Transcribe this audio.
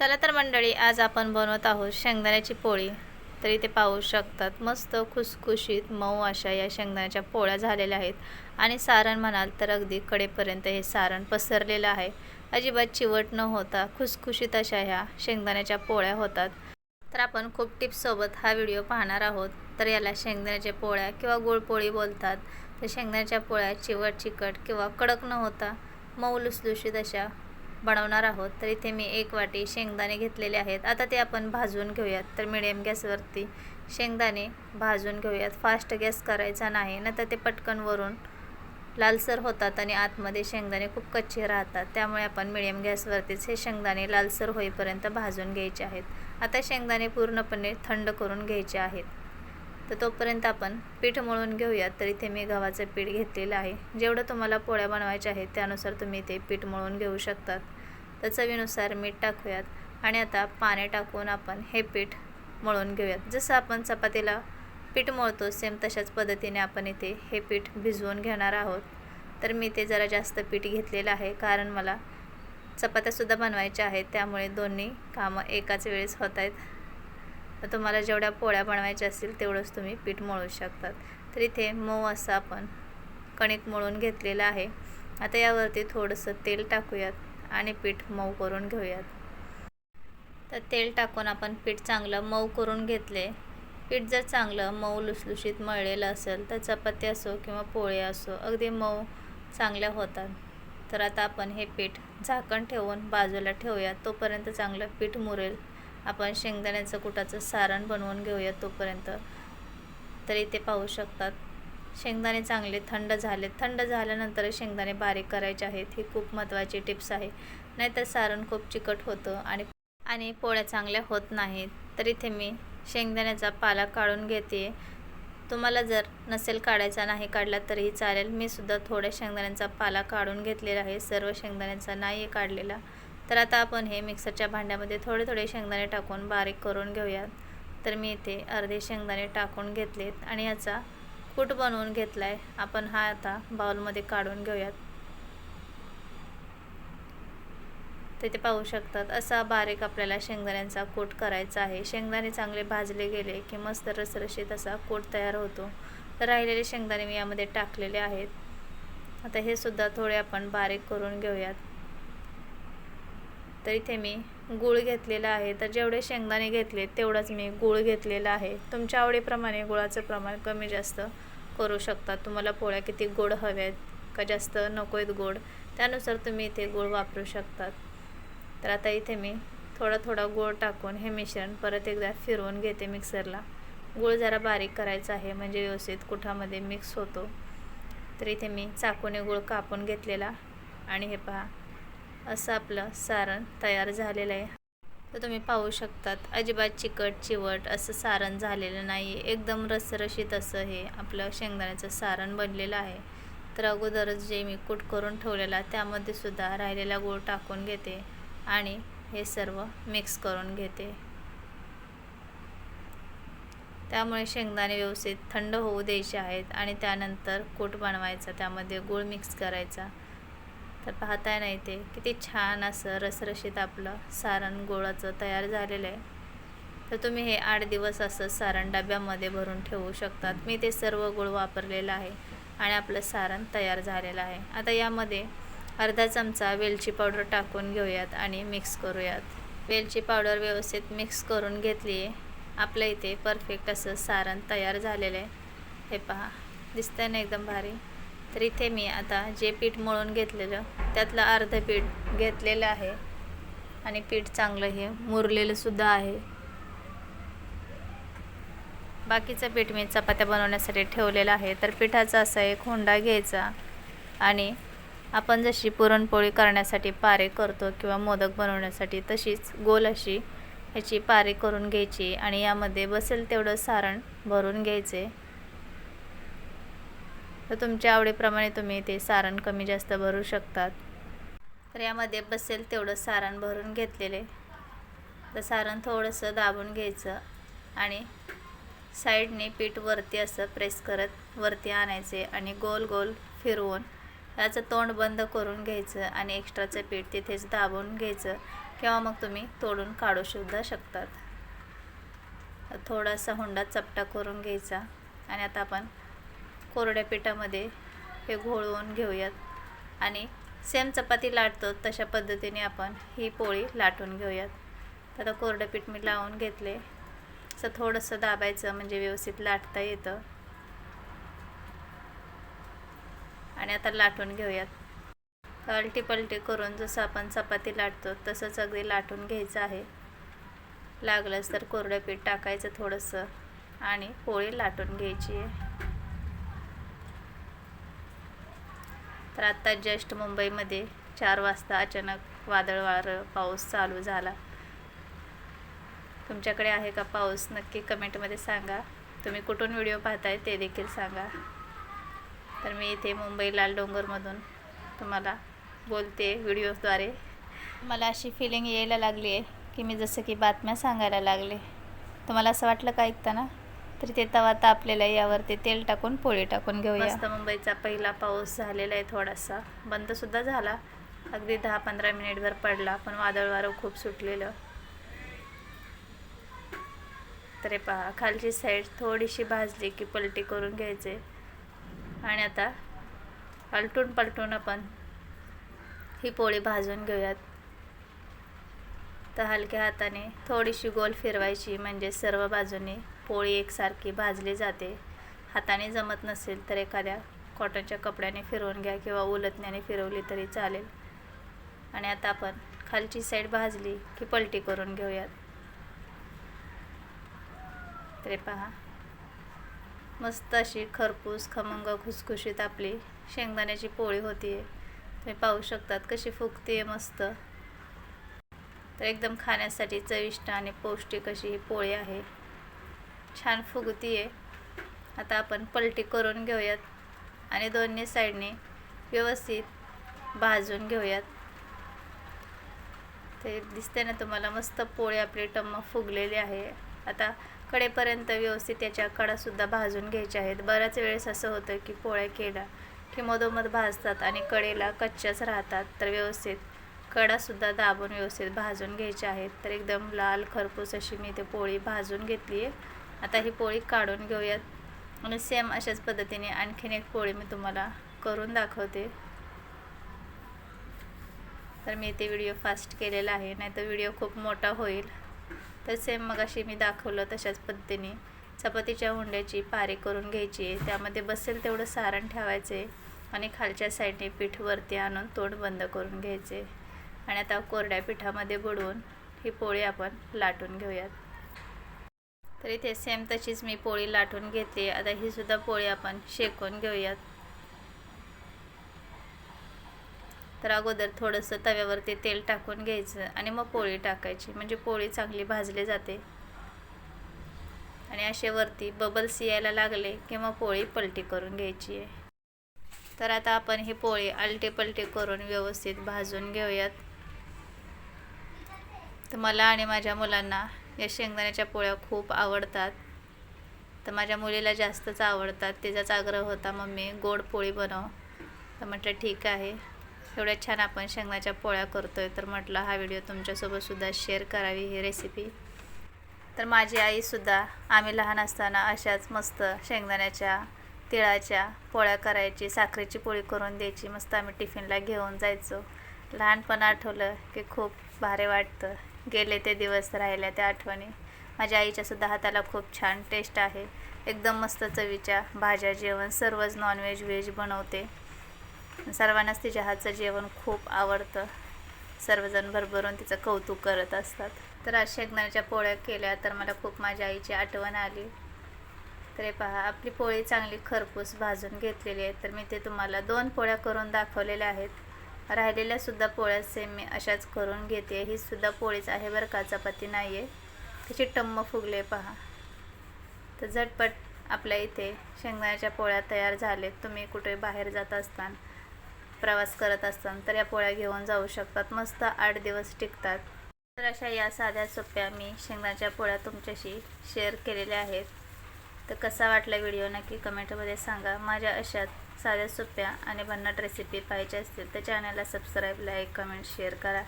चला तर मंडळी आज आपण बनवत आहोत शेंगदाण्याची पोळी. तर इथे पाहू शकतात मस्त खुसखुशीत मऊ अशा या शेंगदाण्याच्या पोळ्या झालेल्या आहेत. आणि सारण म्हणाल तर अगदी कडेपर्यंत हे सारण पसरलेलं आहे. अजिबात चिवट न होता खुसखुशीत अशा ह्या शेंगदाण्याच्या पोळ्या होतात. तर आपण खूप टिप्ससोबत हा व्हिडिओ पाहणार आहोत. तर याला शेंगदाण्याच्या पोळ्या किंवा गुळपोळी बोलतात. तर शेंगदाण्याच्या पोळ्या चिवट चिकट किंवा कडक न होता मऊ लुसलुशीत अशा बनवणार आहोत तर इथे मी एक वाटी शेंगदाणे घेतलेले आहेत. आता ते आपण भाजून घेऊयात. तर मिडियम गॅसवरती शेंगदाणे भाजून घेऊयात. फास्ट गॅस करायचा नाही नाहीतर ते पटकन वरून लालसर होतात आणि आतमध्ये शेंगदाणे खूप कच्चे राहतात. त्यामुळे आपण मिडियम गॅसवरतीच हे शेंगदाणे लालसर होईपर्यंत भाजून घ्यायचे आहेत. आता शेंगदाणे पूर्णपणे थंड करून घ्यायचे आहेत. तर तोपर्यंत आपण पीठ मळून घेऊयात. तर इथे मी गव्हाचं पीठ घेतलेलं आहे. जेवढं तुम्हाला पोळ्या बनवायच्या आहेत त्यानुसार तुम्ही ते पीठ मळून घेऊ शकतात. तर चवीनुसार मीठ टाकूयात आणि आता पाणी टाकून आपण हे पीठ मळून घेऊयात. जसं आपण चपातीला पीठ मळतो सेम तशाच पद्धतीने आपण इथे हे पीठ भिजवून घेणार आहोत. तर मी ते जरा जास्त पीठ घेतलेलं आहे कारण मला चपात्यासुद्धा बनवायच्या आहेत. त्यामुळे दोन्ही कामं एकाच वेळेस होत आहेत. तर तुम्हाला जेवढ्या पोळ्या बनवायच्या असतील तेवढंच तुम्ही पीठ मळू शकतात. तर इथे मऊ असं आपण कणिक मळून घेतलेलं आहे. आता यावरती थोडंसं तेल टाकूयात आणि पीठ मऊ करून घेऊयात. तर तेल टाकून आपण पीठ चांगलं मऊ करून घेतले. पीठ जर चांगलं मऊ लुसलुशीत मळलेलं असेल तर चपाती असो किंवा पोळे असो अगदी मऊ चांगल्या होतात. तर आता आपण हे पीठ झाकण ठेवून बाजूला ठेवूयात. तोपर्यंत चांगलं पीठ मुरेल. आपण शेंगदाण्याचं कुटाचं सारण बनवून घेऊया तोपर्यंत. तर इथे पाहू शकतात. शेंगदाणे चांगले थंड झाले थंड झाल्यानंतर शेंगदाणे बारीक करायचे आहेत. ही खूप महत्त्वाची टिप्स आहे. नाहीतर सारण खूप चिकट होतं आणि आणि पोळ्या चांगल्या होत नाहीत. तर इथे मी शेंगदाण्याचा पाला काढून घेते. तुम्हाला जर नसेल काढायचा नाही काढला तरीही चालेल. मी सुद्धा थोड्या शेंगदाण्यांचा पाला काढून घेतलेला आहे. सर्व शेंगदाण्यांचा नाही आहे काढलेला. तर आता आपण हे मिक्सरच्या भांड्यामध्ये थोडे थोडे शेंगदाणे टाकून बारीक करून घेऊयात. तर मी इथे अर्धे शेंगदाणे टाकून घेतलेत आणि याचा कूट बनवून घेतला आहे आपण हा आता बाउलमध्ये काढून घेऊयात. तिथे पाहू शकतात असा बारीक आपल्याला शेंगदाण्यांचा कूट करायचा आहे. शेंगदाणे चांगले भाजले गेले की मस्त रसरशीत असा कूट तयार होतो. तर राहिलेले शेंगदाणे मी यामध्ये टाकलेले आहेत. आता हे सुद्धा थोडे आपण बारीक करून घेऊयात. तर इथे मी गूळ घेतलेला आहे. तर जेवढे शेंगदाणे घेतले तेवढाच मी गूळ घेतलेला आहे. तुमच्या आवडीप्रमाणे गुळाचं प्रमाण कमी जास्त करू शकता. तुम्हाला पोळ्या किती गोड हव्या आहेत का जास्त नको आहेत गोड त्यानुसार तुम्ही इथे गूळ वापरू शकतात. तर आता इथे मी थोडा थोडा गूळ टाकून हे मिश्रण परत एकदा फिरवून घेते मिक्सरला. गूळ जरा बारीक करायचा आहे म्हणजे व्यवस्थित कुठामध्ये मिक्स होतो. तर इथे मी चाकूने गूळ कापून घेतलेला. आणि हे पहा असं आपलं सारण तयार झालेलं आहे. तर तुम्ही पाहू शकतात अजिबात चिकट चिवट असं सारण झालेलं नाही एकदम रसरशीत असं हे आपलं शेंगदाण्याचं सारण बनलेलं आहे. तर अगोदरच जे मी कूट करून ठेवलेला त्यामध्ये सुद्धा राहिलेला गूळ टाकून घेते आणि हे सर्व मिक्स करून घेते. त्यामुळे शेंगदाणे व्यवस्थित थंड होऊ द्यायचे आहेत आणि त्यानंतर कूट बनवायचा त्यामध्ये गूळ मिक्स करायचा. तर पाहताय ना इथे किती छान असं रसरशीत आपलं सारण गुळाचं तयार झालेलं आहे. तर तुम्ही हे आठ दिवस असं सारण डब्यामध्ये भरून ठेवू शकतात. मी ते सर्व गुळ वापरलेलं आहे आणि आपलं सारण तयार झालेलं आहे. आता यामध्ये अर्धा चमचा वेलची पावडर टाकून घेऊयात आणि मिक्स करूयात. वेलची पावडर व्यवस्थित मिक्स करून घेतली आहे. आपल्या इथे परफेक्ट असं सारण तयार झालेलं आहे. हे पहा दिसतंय ना एकदम भारी? तर इथे मी आता जे पीठ मळून घेतलेलं त्यातलं अर्धं पीठ घेतलेलं आहे. आणि पीठ चांगलं हे मुरलेलं सुद्धा आहे. बाकीचं पीठ मी चपात्या बनवण्यासाठी ठेवलेलं आहे. तर पिठाचा असा एक होंडा घ्यायचा आणि आपण जशी पुरणपोळी करण्यासाठी पारे करतो किंवा मोदक बनवण्यासाठी तशीच गोल अशी ह्याची पारे करून घ्यायची आणि यामध्ये बसेल तेवढं सारण भरून घ्यायचे. तर तुमच्या आवडीप्रमाणे तुम्ही ते सारण कमी जास्त भरू शकतात. तर यामध्ये बसेल तेवढं सारण भरून घेतलेले. तर सारण थोडंसं दाबून घ्यायचं आणि साईडने पीठ वरती असं प्रेस करत वरती आणायचे आणि गोल गोल फिरवून याचं तोंड बंद करून घ्यायचं आणि एक्स्ट्राचं पीठ तिथेच दाबून घ्यायचं किंवा मग तुम्ही तोडून काढू सुद्धा शकतात. थोडासा हुंडा चपटा करून घ्यायचा आणि आता आपण कोरड्या पिठामध्ये हे घोळवून घेऊयात. आणि सेम चपाती लाटतो तशा पद्धतीने आपण ही पोळी लाटून घेऊयात. आता कोरडं पीठ मी लावून घेतले. असं थोडंसं दाबायचं म्हणजे व्यवस्थित लाटता येतं. आणि आता लाटून घेऊयात. अलटी पलटी करून जसं आपण चपाती लाटतो तसंच अगदी लाटून घ्यायचं आहे. लागलंच तर कोरडं पीठ टाकायचं थोडंसं. आणि पोळी लाटून घ्यायची आहे. तर आत्ता जस्ट मुंबईमध्ये चार वाजता अचानक वादळ वारं पाऊस चालू झाला. तुमच्याकडे आहे का पाऊस? नक्की कमेंटमध्ये सांगा. तुम्ही कुठून व्हिडिओ पाहताय ते देखील सांगा. तर मी इथे मुंबई लाल डोंगरमधून तुम्हाला बोलते व्हिडिओद्वारे मला अशी फिलिंग यायला लागली आहे की मी जसं की बातम्या सांगायला लागले. तुम्हाला असं वाटलं का ऐकताना? तर ते तवा तापलेला आहे यावरती तेल टाकून पोळी टाकून घेऊया. मस्त मुंबईचा पहिला पाऊस झालेला आहे थोडासा. बंदसुद्धा झाला. अगदी दहा पंधरा मिनिटभर पडला पण वादळ वारं खूप सुटलेलं. तर हे पहा खालची साईड थोडीशी भाजली की पलटी करून घ्यायचे. आणि आता पलटून पलटून आपण ही पोळी भाजून घेऊयात. आता हलक्या हाताने थोडीशी गोल फिरवायची म्हणजे सर्व बाजूने पोळी एकसारखी भाजली जाते. हाताने जमत नसेल तर एखाद्या कॉटनच्या कपड्याने फिरवून घ्या किंवा उलटण्याने फिरवली तरी चालेल. आणि आता आपण खालची साईड भाजली की पलटी करून घेऊयात. तरी पहा. मस्त अशी खरपूस खमंग खुसखुशीत आपली शेंगदाण्याची पोळी होती आहे तुम्ही पाहू शकतात कशी फुगते आहे मस्त. तर एकदम खाण्यासाठी चविष्ट आणि पौष्टिक अशी ही पोळी आहे. छान फुगती आहे आता आपण पलटी करून घेऊयात आणि दोन्ही साईडने व्यवस्थित भाजून घेऊयात. ते दिसते ना तुम्हाला मस्त पोळी आपली टम्म फुगलेली आहे. आता कडेपर्यंत व्यवस्थित त्याच्या कडासुद्धा भाजून घ्यायच्या आहेत. बऱ्याच वेळेस असं होतं की पोळ्या केल्या की मधोमध भाजतात आणि कडेला कच्च्याच राहतात. तर व्यवस्थित कडासुद्धा दाबून व्यवस्थित भाजून घ्यायचे आहेत. तर एकदम लाल खरपूस अशी मी ते पोळी भाजून घेतली आहे. आता ही पोळी काढून घेऊयात. आणि सेम अशाच पद्धतीने आणखीन एक पोळी मी तुम्हाला करून दाखवते. तर मी ते व्हिडिओ फास्ट केलेला आहे नाही तर व्हिडिओ खूप मोठा होईल. तर सेम मग अशी मी दाखवलं तशाच पद्धतीने. चपातीच्या हुंड्याची पारी करून घ्यायची आहे. त्यामध्ये बसेल तेवढं सारण ठेवायचे. आणि खालच्या साईडने पीठ वरती आणून तोंड बंद करून घ्यायचे. आणि आता कोरड्या पिठामध्ये बुडवून ही पोळी आपण लाटून घेऊयात. तर इथे सेम तशीच मी पोळी लाटून घेते आता ही सुद्धा पोळी आपण शेकून घेऊयात. तर अगोदर थोडंसं तव्यावरती तेल टाकून घ्यायचं आणि मग पोळी टाकायची. म्हणजे पोळी चांगली भाजली जाते. आणि असे वरती बबल्स यायला लागले की मग पोळी पलटी करून घ्यायची आहे. तर आता आपण ही पोळी आलटी पलटी करून व्यवस्थित भाजून घेऊयात. तर मला आणि माझ्या मुलांना या शेंगदाण्याच्या पोळ्या खूप आवडतात. तर माझ्या मुलीला जास्तच आवडतात. तिचाच आग्रह होता मम्मी गोड पोळी बनव. तर म्हटलं ठीक आहे. एवढ्या छान आपण शेंगदाच्या पोळ्या करतोय. तर म्हटलं हा व्हिडिओ तुमच्यासोबतसुद्धा शेअर करावी ही रेसिपी तर माझी आईसुद्धा आम्ही लहान असताना अशाच मस्त शेंगदाण्याच्या तिळाच्या पोळ्या करायची साखरेची पोळी करून द्यायची मस्त आम्ही टिफिनला घेऊन जायचो. लहानपण आठवलं की खूप भारी वाटतं. गेले ते दिवस राहिल्या त्या आठवणी. माझ्या आईच्यासुद्धा हाताला खूप छान टेस्ट आहे. एकदम मस्त चवीच्या भाज्या जेवण सर्वच नॉनव्हेज व्हेज बनवते. सर्वांनाच तिच्या हातचं जेवण खूप आवडतं. सर्वजण भरभरून तिचं कौतुक करत असतात. तर आज शेंगदाण्याच्या पोळ्या केल्या तर मला खूप माझ्या आईची आठवण आली. तर हे पहा आपली पोळी चांगली खरपूस भाजून घेतलेली आहे. तर मी ते तुम्हाला दोन पोळ्या करून दाखवलेल्या आहेत. राहिलेल्या सुद्धा पोळ्या सेम मी अशाच करून घेते. ही सुद्धा पोळीच आहे बरं का चपाती नाही आहे त्याची टम्म फुगले पहा. तर झटपट आपल्या इथे शेंगदाण्याच्या पोळ्या तयार झालेत. तुम्ही कुठे बाहेर जात असताना प्रवास करत असताना तर या पोळ्या घेऊन जाऊ शकतात. मस्त आठ दिवस टिकतात. तर अशा या साध्या सोप्या मी शेंगदाण्याच्या पोळ्या तुमच्याशी शेअर केलेल्या आहेत. तर कसा वाटला व्हिडिओ नक्की कमेंटमध्ये सांगा. माझ्या अशात साध्या सोप्या आणि भन्नाट रेसिपी पाहिजे असतील तर चॅनलला सबस्क्राईब लाईक कमेंट शेअर करा.